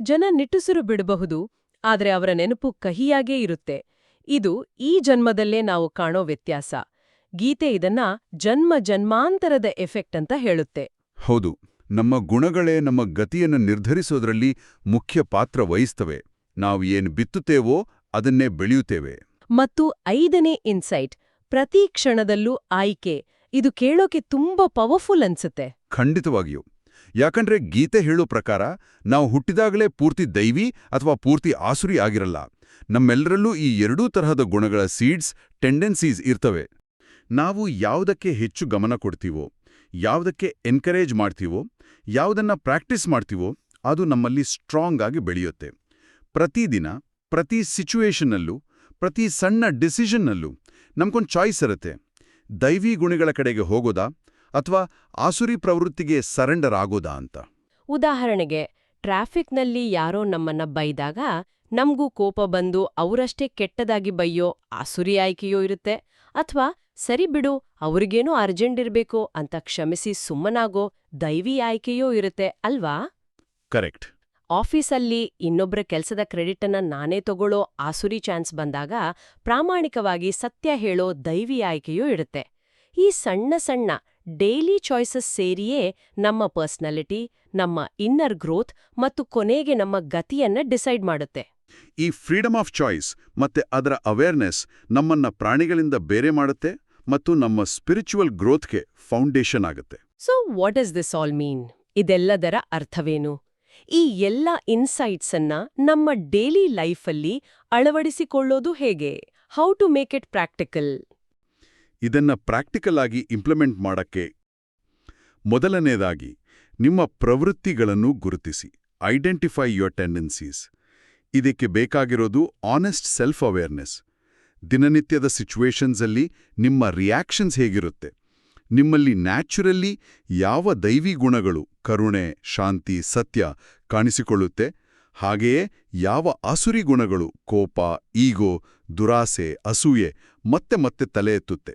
ಜನ ನಿಟ್ಟುಸಿರು ಬಿಡಬಹುದು ಆದರೆ ಅವರ ನೆನಪು ಕಹಿಯಾಗೇ ಇರುತ್ತೆ. ಇದು ಈ ಜನ್ಮದಲ್ಲೇ ನಾವು ಕಾಣೋ ವ್ಯತ್ಯಾಸ. ಗೀತೆ ಇದನ್ನ ಜನ್ಮ ಜನ್ಮಾಂತರದ ಎಫೆಕ್ಟ್ ಅಂತ ಹೇಳುತ್ತೆ. ಹೌದು. ನಮ್ಮ ಗುಣಗಳೇ ನಮ್ಮ ಗತಿಯನ್ನು ನಿರ್ಧರಿಸೋದ್ರಲ್ಲಿ ಮುಖ್ಯ ಪಾತ್ರ ವಹಿಸ್ತವೆ. ನಾವು ಏನು ಬಿತ್ತುತ್ತೇವೋ ಅದನ್ನೇ ಬೆಳೆಯುತ್ತೇವೆ. ಮತ್ತು ಐದನೇ ಇನ್ಸೈಟ್ ಪ್ರತಿ ಕ್ಷಣದಲ್ಲೂ ಆಯ್ಕೆ. ಇದು ಕೇಳೋಕೆ ತುಂಬಾ ಪವರ್ಫುಲ್ ಅನ್ಸುತ್ತೆ. ಖಂಡಿತವಾಗಿಯೂ. ಯಾಕಂದ್ರೆ ಗೀತೆ ಹೇಳೋ ಪ್ರಕಾರ ನಾವು ಹುಟ್ಟಿದಾಗಲೇ ಪೂರ್ತಿ ದೈವಿ ಅಥವಾ ಪೂರ್ತಿ ಆಸುರಿ ಆಗಿರಲ್ಲ. ನಮ್ಮೆಲ್ಲರಲ್ಲೂ ಈ ಎರಡೂ ತರಹದ ಗುಣಗಳ ಸೀಡ್ಸ್ ಟೆಂಡೆನ್ಸೀಸ್ ಇರ್ತವೆ. ನಾವು ಯಾವುದಕ್ಕೆ ಹೆಚ್ಚು ಗಮನ ಕೊಡ್ತೀವೋ ಯಾವುದಕ್ಕೆ ಎನ್ಕರೇಜ್ ಮಾಡ್ತೀವೋ ಯಾವುದನ್ನ ಪ್ರಾಕ್ಟೀಸ್ ಮಾಡ್ತೀವೋ ಅದು ನಮ್ಮಲ್ಲಿ ಸ್ಟ್ರಾಂಗ್ ಆಗಿ ಬೆಳೆಯುತ್ತೆ. ಪ್ರತಿದಿನ, ಪ್ರತಿ ಸಿಚುವೇಷನ್ನಲ್ಲೂ ಪ್ರತಿ ಸಣ್ಣ ಡಿಸಿಷನ್ನಲ್ಲೂ ನಮ್ಗೊಂದು ಚಾಯ್ಸ್ ಇರುತ್ತೆ. ದೈವಿ ಗುಣಗಳ ಕಡೆಗೆ ಹೋಗೋದಾ ಅಥವಾ ಆಸುರಿ ಪ್ರವೃತ್ತಿಗೆ ಸರೆಂಡರ್ ಆಗೋದಾ ಅಂತ? ಉದಾಹರಣೆಗೆ ಟ್ರಾಫಿಕ್ನಲ್ಲಿ ಯಾರೋ ನಮ್ಮನ್ನ ಬೈದಾಗ ನಮಗೂ ಕೋಪ ಬಂದು ಅವರಷ್ಟೇ ಕೆಟ್ಟದಾಗಿ ಬೈಯೋ ಆಸುರಿ ಆಯ್ಕೆಯೋ ಇರುತ್ತೆ. ಅಥವಾ ಸರಿ ಬಿಡು ಅವ್ರಿಗೇನೋ ಅರ್ಜೆಂಟ್ ಇರ್ಬೇಕು ಅಂತ ಕ್ಷಮಿಸಿ ಸುಮ್ಮನಾಗೋ ದೈವಿ ಆಯ್ಕೆಯೋ ಇರುತ್ತೆ ಅಲ್ವಾ? ಕರೆಕ್ಟ್. ಆಫೀಸಲ್ಲಿ ಇನ್ನೊಬ್ಬರ ಕೆಲಸದ ಕ್ರೆಡಿಟನ್ನ ನಾನೇ ತಗೊಳ್ಳೋ ಆಸುರಿ ಚಾನ್ಸ್ ಬಂದಾಗ ಪ್ರಾಮಾಣಿಕವಾಗಿ ಸತ್ಯ ಹೇಳೋ ದೈವಿ ಆಯ್ಕೆಯೂ ಇರುತ್ತೆ. ಈ ಸಣ್ಣ ಸಣ್ಣ ಡೈಲಿ ಚಾಯ್ಸಸ್ ಸೇರಿಯೇ ನಮ್ಮ ಪರ್ಸ್ನಾಲಿಟಿ ನಮ್ಮ ಇನ್ನರ್ ಗ್ರೋತ್ ಮತ್ತು ಕೊನೆಗೆ ನಮ್ಮ ಗತಿಯನ್ನ ಡಿಸೈಡ್ ಮಾಡುತ್ತೆ. ಈ ಫ್ರೀಡಮ್ ಆಫ್ ಚಾಯ್ಸ್ ಮತ್ತೆ ಅದರ ಅವೇರ್ನೆಸ್ ನಮ್ಮನ್ನ ಪ್ರಾಣಿಗಳಿಂದ ಬೇರೆ ಮಾಡುತ್ತೆ ಮತ್ತು ನಮ್ಮ ಸ್ಪಿರಿಚುವಲ್ ಗ್ರೋತ್ಗೆ ಫೌಂಡೇಶನ್ ಆಗುತ್ತೆ. So what is this all mean ಇದೆಲ್ಲದರ ಅರ್ಥವೇನು? ಈ ಎಲ್ಲ ಇನ್ಸೈಟ್ಸ್ ಅನ್ನ ನಮ್ಮ ಡೈಲಿ ಲೈಫಲ್ಲಿ ಅಳವಡಿಸಿಕೊಳ್ಳೋದು ಹೇಗೆ? How to make it practical ಇದನ್ನ ಪ್ರಾಕ್ಟಿಕಲ್ ಆಗಿ ಇಂಪ್ಲಿಮೆಂಟ್ ಮಾಡಕ್ಕೆ ಮೊದಲನೇದಾಗಿ ನಿಮ್ಮ ಪ್ರವೃತ್ತಿಗಳನ್ನು ಗುರುತಿಸಿ. ಐಡೆಂಟಿಫೈ ಯುವರ್ ಟೆಂಡೆನ್ಸೀಸ್ ಇದಕ್ಕೆ ಬೇಕಾಗಿರೋದು ಆನೆಸ್ಟ್ ಸೆಲ್ಫ್ ಅವೇರ್ನೆಸ್ ದಿನನಿತ್ಯದ ಸಿಚುವೇಶನ್ಸಲ್ಲಿ ನಿಮ್ಮ ರಿಯಾಕ್ಷನ್ಸ್ ಹೇಗಿರುತ್ತೆ? ನಿಮ್ಮಲ್ಲಿ ನ್ಯಾಚುರಲಿ ಯಾವ ದೈವಿ ಗುಣಗಳು ಕರುಣೆ, ಶಾಂತಿ, ಸತ್ಯ ಕಾಣಿಸಿಕೊಳ್ಳುತ್ತೆ? ಹಾಗೆಯೇ ಯಾವ ಅಸುರಿ ಗುಣಗಳು ಕೋಪ ಈಗೋ ದುರಾಸೆ, ಅಸೂಯೆ ಮತ್ತೆ ಮತ್ತೆ ತಲೆ ಎತ್ತುತ್ತೆ?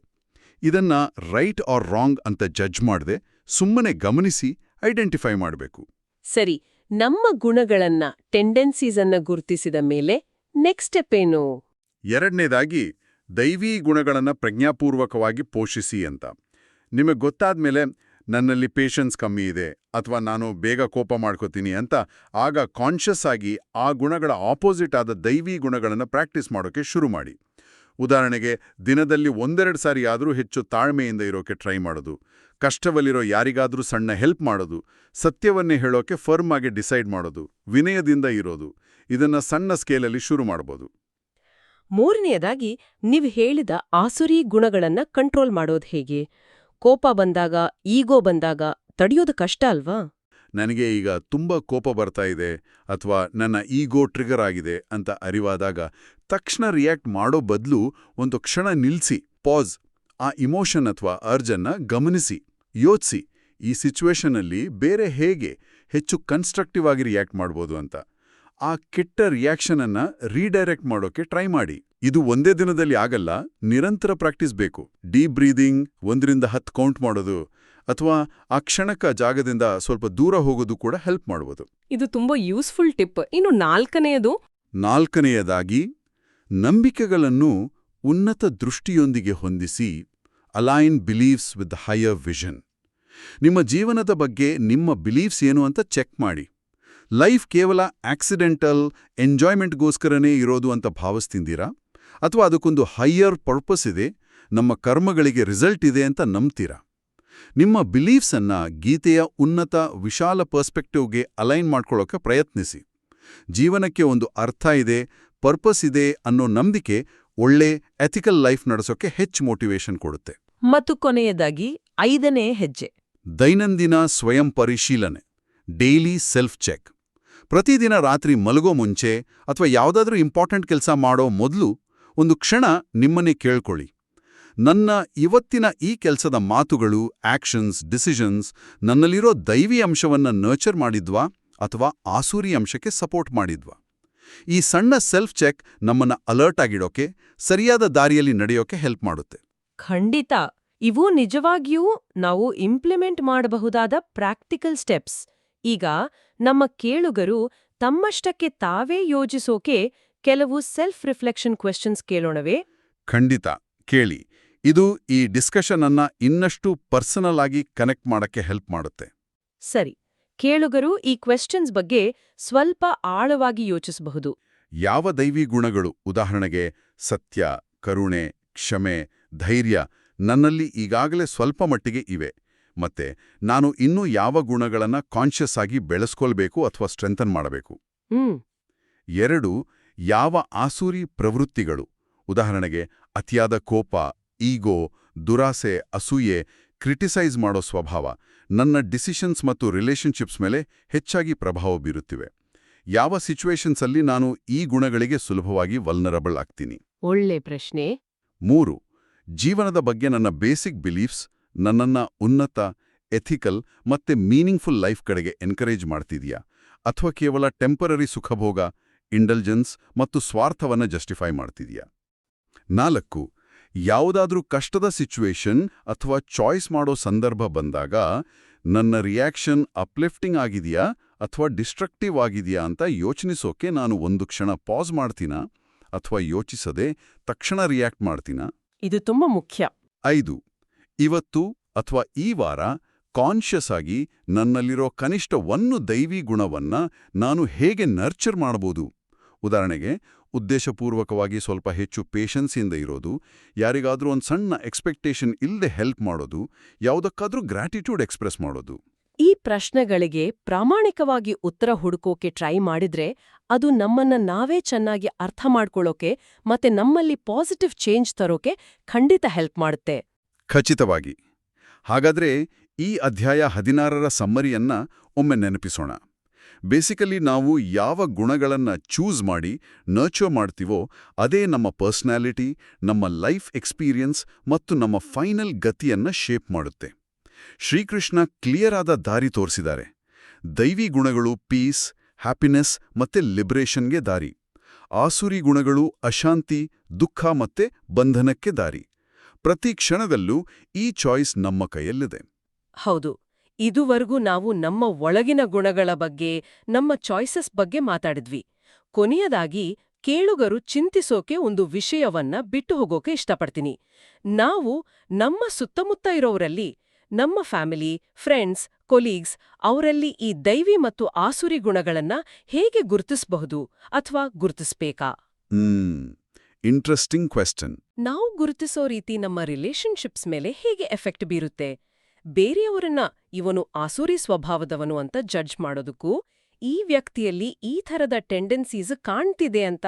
ಇದನ್ನ ರೈಟ್ ಆರ್ ರಾಂಗ್ ಅಂತ ಜಡ್ಜ್ ಮಾಡದೆ ಸುಮ್ಮನೆ ಗಮನಿಸಿ ಐಡೆಂಟಿಫೈ ಮಾಡಬೇಕು. ಸರಿ ನಮ್ಮ ಗುಣಗಳನ್ನ ಟೆಂಡೆನ್ಸೀಸ್ ಅನ್ನ ಗುರುತಿಸಿದ ಮೇಲೆ ನೆಕ್ಸ್ಟ್ ಸ್ಟೆಪ್ ಏನು? ಎರಡನೇದಾಗಿ, ದೈವೀ ಗುಣಗಳನ್ನ ಪ್ರಜ್ಞಾಪೂರ್ವಕವಾಗಿ ಪೋಷಿಸಿ ಅಂತ. ನಿಮಗೆ ಗೊತ್ತಾದ್ಮೇಲೆ ನನ್ನಲ್ಲಿ ಪೇಷನ್ಸ್ ಕಮ್ಮಿ ಇದೆ, ಅಥವಾ ನಾನು ಬೇಗ ಕೋಪ ಮಾಡ್ಕೋತೀನಿ ಅಂತ, ಆಗ ಕಾನ್ಷಿಯಸ್ ಆಗಿ ಆ ಗುಣಗಳ ಆಪೋಸಿಟ್ ಆದ ದೈವಿ ಗುಣಗಳನ್ನು ಪ್ರಾಕ್ಟೀಸ್ ಮಾಡೋಕೆ ಶುರು ಮಾಡಿ. ಉದಾಹರಣೆಗೆ, ದಿನದಲ್ಲಿ ಒಂದೆರಡು ಸಾರಿ ಆದರೂ ಹೆಚ್ಚು ತಾಳ್ಮೆಯಿಂದ ಇರೋಕೆ ಟ್ರೈ ಮಾಡೋದು. ಕಷ್ಟವಲ್ಲಿರೋ ಯಾರಿಗಾದರೂ ಸಣ್ಣ ಹೆಲ್ಪ್ ಮಾಡೋದು ಸತ್ಯವನ್ನೇ ಹೇಳೋಕೆ ಫರ್ಮ್ ಆಗಿ ಡಿಸೈಡ್ ಮಾಡೋದು ವಿನಯದಿಂದ ಇರೋದು ಇದನ್ನ ಸಣ್ಣ ಸ್ಕೇಲಲ್ಲಿ ಶುರು ಮಾಡ್ಬೋದು. ಮೂರನೆಯದಾಗಿ ನೀವು ಹೇಳಿದ ಆಸುರಿ ಗುಣಗಳನ್ನ ಕಂಟ್ರೋಲ್ ಮಾಡೋದು ಹೇಗೆ? ಕೋಪ ಬಂದಾಗ ಈಗೋ ಬಂದಾಗ ತಡೆಯೋದು ಕಷ್ಟ ಅಲ್ವಾ? ನನಗೆ ಈಗ ತುಂಬ ಕೋಪ ಬರ್ತಾ ಇದೆ ಅಥವಾ ನನ್ನ ಈಗೋ ಟ್ರಿಗರ್ ಆಗಿದೆ ಅಂತ ಅರಿವಾದಾಗ ತಕ್ಷಣ ರಿಯಾಕ್ಟ್ ಮಾಡೋ ಬದಲು ಒಂದು ಕ್ಷಣ ನಿಲ್ಸಿ ಪಾಸ್ ಆ ಇಮೋಷನ್ ಅಥವಾ ಅರ್ಜನ್ನ ಗಮನಿಸಿ. ಯೋಚಿಸಿ ಈ ಸಿಚುವೇಷನಲ್ಲಿ ಬೇರೆ ಹೇಗೆ ಹೆಚ್ಚು ಕನ್ಸ್ಟ್ರಕ್ಟಿವ್ ಆಗಿ ರಿಯಾಕ್ಟ್ ಮಾಡ್ಬೋದು ಅಂತ. ಆ ಕೆಟ್ಟ ರಿಯಾಕ್ಷನ್ ಅನ್ನ ರೀಡೈರೆಕ್ಟ್ ಮಾಡೋಕೆ ಟ್ರೈ ಮಾಡಿ. ಇದು ಒಂದೇ ದಿನದಲ್ಲಿ ಆಗಲ್ಲ ನಿರಂತರ ಪ್ರಾಕ್ಟೀಸ್ ಬೇಕು. ಡೀಪ್ ಬ್ರೀದಿಂಗ್ ಒಂದರಿಂದ ಹತ್ತು ಕೌಂಟ್ ಮಾಡೋದು ಅಥವಾ ಆ ಕ್ಷಣಕ ಜಾಗದಿಂದ ಸ್ವಲ್ಪ ದೂರ ಹೋಗೋದು ಕೂಡ ಹೆಲ್ಪ್ ಮಾಡಬಹುದು ಇದು ತುಂಬಾ ಯೂಸ್ಫುಲ್ ಟಿಪ್. ಇನ್ನು ನಾಲ್ಕನೆಯದು? ನಾಲ್ಕನೆಯದಾಗಿ ನಂಬಿಕೆಗಳನ್ನು ಉನ್ನತ ದೃಷ್ಟಿಯೊಂದಿಗೆ ಹೊಂದಿಸಿ align believes with higher vision ನಿಮ್ಮ ಜೀವನದ ಬಗ್ಗೆ ನಿಮ್ಮ ಬಿಲೀವ್ಸ್ ಏನು ಅಂತ ಚೆಕ್ ಮಾಡಿ. ಲೈಫ್ ಕೇವಲ ಆಕ್ಸಿಡೆಂಟಲ್ ಎಂಜಾಯ್ಮೆಂಟ್ಗೋಸ್ಕರನೇ ಇರೋದು ಅಂತ ಭಾವಿಸ್ತಿದ್ದೀರಾ? ಅಥವಾ ಅದಕ್ಕೊಂದು ಹೈಯರ್ ಪರ್ಪಸ್ ಇದೆ, ನಮ್ಮ ಕರ್ಮಗಳಿಗೆ ರಿಸಲ್ಟ್ ಇದೆ ಅಂತ ನಂಬ್ತೀರಾ? ನಿಮ್ಮ ಬಿಲೀವ್ಸನ್ನು ಗೀತೆಯ ಉನ್ನತ ವಿಶಾಲ ಪರ್ಸ್ಪೆಕ್ಟಿವ್ಗೆ ಅಲೈನ್ ಮಾಡ್ಕೊಳ್ಳೋಕೆ ಪ್ರಯತ್ನಿಸಿ. ಜೀವನಕ್ಕೆ ಒಂದು ಅರ್ಥ ಇದೆ ಪರ್ಪಸ್ ಇದೆ ಅನ್ನೋ ನಂಬಿಕೆ ಒಳ್ಳೆ ಎಥಿಕಲ್ ಲೈಫ್ ನಡೆಸೋಕೆ ಹೆಚ್ಚು ಮೋಟಿವೇಶನ್ ಕೊಡುತ್ತೆ. ಮತ್ತು ಕೊನೆಯದಾಗಿ ಐದನೇ ಹೆಜ್ಜೆ. ದೈನಂದಿನ ಸ್ವಯಂ ಪರಿಶೀಲನೆ, ಡೈಲಿ ಸೆಲ್ಫ್ ಚೆಕ್. ಪ್ರತಿದಿನ ರಾತ್ರಿ ಮಲಗೋ ಮುಂಚೆ ಅಥವಾ ಯಾವುದಾದ್ರೂ ಇಂಪಾರ್ಟೆಂಟ್ ಕೆಲಸ ಮಾಡೋ ಮೊದಲು ಒಂದು ಕ್ಷಣ ನಿಮ್ಮನ್ನೇ ಕೇಳ್ಕೊಳ್ಳಿ. ನನ್ನ ಇವತ್ತಿನ ಈ ಕೆಲಸದ ಮಾತುಗಳು ಆಕ್ಷನ್ಸ್ ಡಿಸಿಷನ್ಸ್ ನನ್ನಲ್ಲಿರೋ ದೈವಿ ಅಂಶವನ್ನ ನರ್ಚರ್ ಮಾಡಿದ್ವಾ ಅಥವಾ ಆಸೂರಿ ಅಂಶಕ್ಕೆ ಸಪೋರ್ಟ್ ಮಾಡಿದ್ವಾ? ಈ ಸಣ್ಣ ಸೆಲ್ಫ್ ಚೆಕ್ ನಮ್ಮನ್ನ ಅಲರ್ಟ್ ಆಗಿಡೋಕೆ, ಸರಿಯಾದ ದಾರಿಯಲ್ಲಿ ನಡೆಯೋಕೆ ಹೆಲ್ಪ್ ಮಾಡುತ್ತೆ. ಖಂಡಿತ ಇವು ನಿಜವಾಗಿಯೂ ನಾವು ಇಂಪ್ಲಿಮೆಂಟ್ ಮಾಡಬಹುದಾದ ಪ್ರಾಕ್ಟಿಕಲ್ ಸ್ಟೆಪ್ಸ್ ಈಗ ನಮ್ಮ ಕೇಳುಗರು ತಮ್ಮಷ್ಟಕ್ಕೆ ತಾವೇ ಯೋಜಿಸೋಕೆ ಕೆಲವು ಸೆಲ್ಫ್ ರಿಫ್ಲೆಕ್ಷನ್ ಕ್ವೆಶನ್ಸ್ ಕೇಳೋಣವೇ? ಖಂಡಿತ ಕೇಳಿ. ಇದು ಈ ಡಿಸ್ಕಷನ್ ಅನ್ನ ಇನ್ನಷ್ಟು ಪರ್ಸನಲ್ ಆಗಿ ಕನೆಕ್ಟ್ ಮಾಡಕ್ಕೆ ಹೆಲ್ಪ್ ಮಾಡುತ್ತೆ. ಸರಿ ಕೇಳುಗರು ಈ ಕ್ವೆಶ್ಚನ್ಸ್ ಬಗ್ಗೆ ಸ್ವಲ್ಪ ಆಳವಾಗಿ ಯೋಚಿಸಬಹುದು. ಯಾವ ದೈವಿ ಗುಣಗಳು? ಉದಾಹರಣೆಗೆ ಸತ್ಯ ಕರುಣೆ ಕ್ಷಮೆ ಧೈರ್ಯ ನನ್ನಲ್ಲಿ ಈಗಾಗಲೇ ಸ್ವಲ್ಪ ಮಟ್ಟಿಗೆ ಇವೆ. ಮತ್ತೆ ನಾನು ಇನ್ನೂ ಯಾವ ಗುಣಗಳನ್ನ ಕಾನ್ಷಿಯಸ್ ಆಗಿ ಬೆಳೆಸ್ಕೊಳ್ಬೇಕು ಅಥವಾ ಸ್ಟ್ರೆಂಥನ್ ಮಾಡಬೇಕು? ಎರಡು ಯಾವ ಆಸೂರಿ ಪ್ರವೃತ್ತಿಗಳು? ಉದಾಹರಣೆಗೆ ಅತಿಯಾದ ಕೋಪ ಈಗೋ ದುರಾಸೆ ಅಸೂಯೆ ಕ್ರಿಟಿಸೈಸ್ ಮಾಡೋ ಸ್ವಭಾವ ನನ್ನ ಡಿಸಿಷನ್ಸ್ ಮತ್ತು ರಿಲೇಷನ್ಶಿಪ್ಸ್ ಮೇಲೆ ಹೆಚ್ಚಾಗಿ ಪ್ರಭಾವ ಬೀರುತ್ತಿವೆ. ಯಾವ ಸಿಚುವೇಶನ್ಸಲ್ಲಿ ನಾನು ಈ ಗುಣಗಳಿಗೆ ಸುಲಭವಾಗಿ ವಲ್ನರಬಲ್ ಆಗ್ತೀನಿ? ಒಳ್ಳೆ ಪ್ರಶ್ನೆ. ಮೂರು ಜೀವನದ ಬಗ್ಗೆ ನನ್ನ ಬೇಸಿಕ್ ಬಿಲೀಫ್ಸ್, ನನ್ನನ್ನ ಉನ್ನತ, ಎಥಿಕಲ್ ಮತ್ತೆ ಮೀನಿಂಗ್ಫುಲ್ ಲೈಫ್ ಕಡೆಗೆ ಎನ್ಕರೇಜ್ ಮಾಡ್ತಿದೆಯಾ? ಅಥವಾ ಕೇವಲ ಟೆಂಪರರಿ ಸುಖಭೋಗ, ಇಂಡಲ್ಜೆನ್ಸ್ ಮತ್ತು ಸ್ವಾರ್ಥವನ್ನ ಜಸ್ಟಿಫೈ ಮಾಡ್ತಿದೆಯಾ? ನಾಲ್ಕು, ಯಾವುದಾದ್ರೂ ಕಷ್ಟದ ಸಿಚುವೇಶನ್ ಅಥವಾ ಚಾಯ್ಸ್ ಮಾಡೋ ಸಂದರ್ಭ ಬಂದಾಗ ನನ್ನ ರಿಯಾಕ್ಷನ್ ಅಪ್ಲಿಫ್ಟಿಂಗ್ ಆಗಿದೆಯಾ ಅಥವಾ ಡಿಸ್ಟ್ರಕ್ಟಿವ್ ಆಗಿದೆಯಾ ಅಂತ ಯೋಚನಿಸೋಕೆ ನಾನು ಒಂದು ಕ್ಷಣ ಪಾಸ್ ಮಾಡ್ತೀನ ಅಥವಾ ಯೋಚಿಸದೆ ತಕ್ಷಣ ರಿಯಾಕ್ಟ್ ಮಾಡ್ತೀನಾ? ಇದು ತುಂಬಾ ಮುಖ್ಯ. ಐದು ಇವತ್ತು ಅಥವಾ ಈ ವಾರ ಕಾನ್ಷಿಯಸ್ ಆಗಿ ನನ್ನಲ್ಲಿರೋ ಕನಿಷ್ಠ ಒಂದು ದೈವಿ ಗುಣವನ್ನ ನಾನು ಹೇಗೆ ನರ್ಚರ್ ಮಾಡಬಹುದು? ಉದಾಹರಣೆಗೆ ಉದ್ದೇಶಪೂರ್ವಕವಾಗಿ ಸ್ವಲ್ಪ ಹೆಚ್ಚು ಪೇಷನ್ಸಿಂದ ಇರೋದು ಯಾರಿಗಾದರೂ ಒಂದು ಸಣ್ಣ ಎಕ್ಸ್ಪೆಕ್ಟೇಷನ್ ಇಲ್ಲದೆ ಹೆಲ್ಪ್ ಮಾಡೋದು ಯಾವುದಕ್ಕಾದರೂ ಗ್ರ್ಯಾಟಿಟ್ಯೂಡ್ ಎಕ್ಸ್ಪ್ರೆಸ್ ಮಾಡೋದು. ಈ ಪ್ರಶ್ನೆಗಳಿಗೆ ಪ್ರಾಮಾಣಿಕವಾಗಿ ಉತ್ತರ ಹುಡುಕೋಕೆ ಟ್ರೈ ಮಾಡಿದ್ರೆ ಅದು ನಮ್ಮನ್ನ ನಾವೇ ಚೆನ್ನಾಗಿ ಅರ್ಥ ಮಾಡ್ಕೊಳ್ಳೋಕೆ ಮತ್ತೆ ನಮ್ಮಲ್ಲಿ ಪಾಸಿಟಿವ್ ಚೇಂಜ್ ತರೋಕೆ ಖಂಡಿತ ಹೆಲ್ಪ್ ಮಾಡುತ್ತೆ. ಖಚಿತವಾಗಿ. ಹಾಗಾದ್ರೆ ಈ ಅಧ್ಯಾಯ ಹದಿನಾರರ ಸಮ್ಮರಿಯನ್ನ ಒಮ್ಮೆ ನೆನಪಿಸೋಣ. ಬೇಸಿಕಲಿ ನಾವು ಯಾವ ಗುಣಗಳನ್ನ ಚೂಸ್ ಮಾಡಿ ನರ್ಚೋ ಮಾಡ್ತೀವೋ ಅದೇ ನಮ್ಮ ಪರ್ಸ್ನಾಲಿಟಿ, ನಮ್ಮ ಲೈಫ್ ಎಕ್ಸ್ಪೀರಿಯನ್ಸ್ ಮತ್ತು ನಮ್ಮ ಫೈನಲ್ ಗತಿಯನ್ನ ಶೇಪ್ ಮಾಡುತ್ತೆ. ಶ್ರೀಕೃಷ್ಣ ಕ್ಲಿಯರ್ ಆದ ದಾರಿ ತೋರಿಸಿದ್ದಾರೆ. ದೈವಿ ಗುಣಗಳು ಪೀಸ್ ಹ್ಯಾಪಿನೆಸ್ ಮತ್ತೆ ಲಿಬ್ರೇಷನ್ಗೆ ದಾರಿ. ಆಸುರಿ ಗುಣಗಳು ಅಶಾಂತಿ, ದುಃಖ ಮತ್ತೆ ಬಂಧನಕ್ಕೆ ದಾರಿ. ಪ್ರತಿ ಕ್ಷಣದಲ್ಲೂ ಈ ಚಾಯ್ಸ್ ನಮ್ಮ ಕೈಯಲ್ಲಿದೆ. ಹೌದು. ಇದುವರೆಗೂ ನಾವು ನಮ್ಮ ಒಳಗಿನ ಗುಣಗಳ ಬಗ್ಗೆ, ನಮ್ಮ ಚಾಯ್ಸಸ್ ಬಗ್ಗೆ ಮಾತಾಡಿದ್ವಿ. ಕೊನೆಯದಾಗಿ, ಕೇಳುಗರು ಚಿಂತಿಸೋಕೆ ಒಂದು ವಿಷಯವನ್ನ ಬಿಟ್ಟು ಹೋಗೋಕೆ ಇಷ್ಟಪಡ್ತೀನಿ. ನಾವು ನಮ್ಮ ಸುತ್ತಮುತ್ತ ಇರೋರಲ್ಲಿ ನಮ್ಮ ಫ್ಯಾಮಿಲಿ, ಫ್ರೆಂಡ್ಸ್ ಕೊಲೀಗ್ಸ್ ಅವರಲ್ಲಿ ಈ ದೈವಿ ಮತ್ತು ಆಸುರಿ ಗುಣಗಳನ್ನ ಹೇಗೆ ಗುರುತಿಸಬಹುದು ಅಥವಾ ಗುರುತಿಸ್ಬೇಕಾ? ಇಂಟ್ರೆಸ್ಟಿಂಗ್ ಕ್ವೆಶ್ಚನ್ ನಾವು ಗುರುತಿಸೋ ರೀತಿ ನಮ್ಮ ರಿಲೇಶನ್ಶಿಪ್ಸ್ ಮೇಲೆ ಹೇಗೆ ಎಫೆಕ್ಟ್ ಬೀರುತ್ತೆ? ಬೇರೆಯವರನ್ನ ಇವನು ಆಸುರಿ ಸ್ವಭಾವದವನು ಅಂತ ಜಡ್ಜ್ ಮಾಡೋದಕ್ಕೂ ಈ ವ್ಯಕ್ತಿಯಲ್ಲಿ ಈ ಥರದ ಟೆಂಡೆನ್ಸೀಸ್ ಕಾಣ್ತಿದೆ ಅಂತ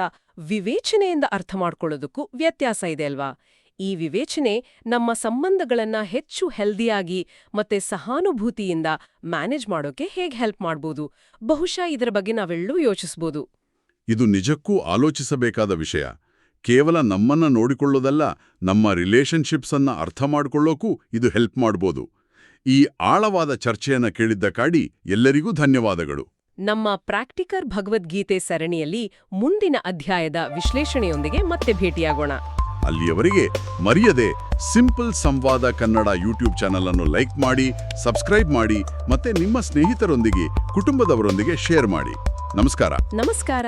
ವಿವೇಚನೆಯಿಂದ ಅರ್ಥ ಮಾಡ್ಕೊಳ್ಳೋದಕ್ಕೂ ವ್ಯತ್ಯಾಸ ಇದೆ ಅಲ್ವಾ? ಈ ವಿವೇಚನೆ ನಮ್ಮ ಸಂಬಂಧಗಳನ್ನ ಹೆಚ್ಚು ಹೆಲ್ದಿಯಾಗಿ ಮತ್ತೆ ಸಹಾನುಭೂತಿಯಿಂದ ಮ್ಯಾನೇಜ್ ಮಾಡೋಕೆ ಹೇಗೆ ಹೆಲ್ಪ್ ಮಾಡ್ಬೋದು? ಬಹುಶಃ ಇದರ ಬಗ್ಗೆ ನಾವೆಲ್ಲೂ ಯೋಚಿಸ್ಬೋದು. ಇದು ನಿಜಕ್ಕೂ ಆಲೋಚಿಸಬೇಕಾದ ವಿಷಯ. ಕೇವಲ ನಮ್ಮನ್ನ ನೋಡಿಕೊಳ್ಳೋದಲ್ಲ ನಮ್ಮ ರಿಲೇಶನ್ಶಿಪ್ಸ್ ಅನ್ನ ಅರ್ಥ ಮಾಡ್ಕೊಳ್ಳೋಕ್ಕೂ ಇದು ಹೆಲ್ಪ್ ಮಾಡ್ಬೋದು. ಈ ಆಳವಾದ ಚರ್ಚೆಯನ್ನ ಕೇಳಿದ್ದ ಕಾಡಿ ಎಲ್ಲರಿಗೂ ಧನ್ಯವಾದಗಳು. ನಮ್ಮ ಪ್ರಾಕ್ಟಿಕರ್ ಭಗವದ್ಗೀತೆ ಸರಣಿಯಲ್ಲಿ ಮುಂದಿನ ಅಧ್ಯಾಯದ ವಿಶ್ಲೇಷಣೆಯೊಂದಿಗೆ ಮತ್ತೆ ಭೇಟಿಯಾಗೋಣ. ಅಲ್ಲಿಯವರೆಗೆ ಮರೆಯದೆ simple Samvada Kannada YouTube channel ಅನ್ನು ಲೈಕ್ ಮಾಡಿ, ಸಬ್ಸ್ಕ್ರೈಬ್ ಮಾಡಿ ಮತ್ತೆ ನಿಮ್ಮ ಸ್ನೇಹಿತರೊಂದಿಗೆ, ಕುಟುಂಬದವರೊಂದಿಗೆ ಶೇರ್ ಮಾಡಿ. ನಮಸ್ಕಾರ. ನಮಸ್ಕಾರ.